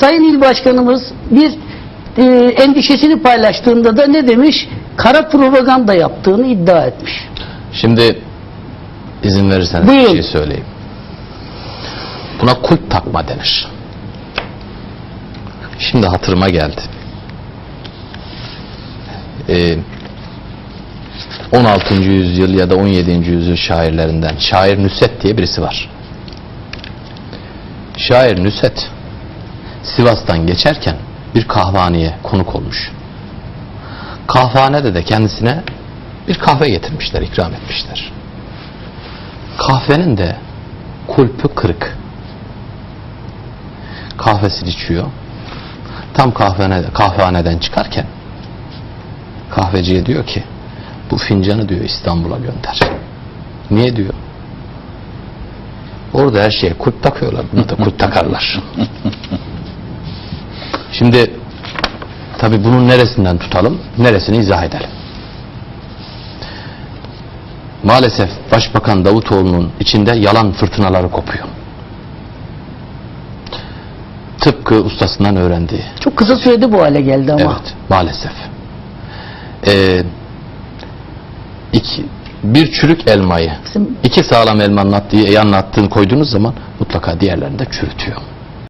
Sayın İl Başkanımız bir e, endişesini paylaştığında da ne demiş? Kara propaganda yaptığını iddia etmiş. Şimdi izin verirseniz Buyurun. bir şey söyleyeyim. Buna kulp takma denir. Şimdi hatırıma geldi. Ee, 16. yüzyıl ya da 17. yüzyıl şairlerinden şair Nüset diye birisi var. Şair Nüset Sivas'tan geçerken bir kahvehaneye konuk olmuş. Kahvehanede de kendisine bir kahve getirmişler, ikram etmişler. Kahvenin de kulpü kırık. Kahvesini içiyor. Tam kahvene, kahvehaneden çıkarken kahveciye diyor ki bu fincanı diyor İstanbul'a gönder. Niye diyor? Orada her şeye kulp takıyorlar. Bunu da kulp takarlar. Şimdi tabi bunun neresinden tutalım, neresini izah edelim. Maalesef Başbakan Davutoğlu'nun içinde yalan fırtınaları kopuyor. Tıpkı ustasından öğrendiği. Çok kısa sürede bu hale geldi ama. Evet, maalesef. Ee, iki, bir çürük elmayı, Bizim- iki sağlam elmanın yanına attığını koyduğunuz zaman mutlaka diğerlerini de çürütüyor.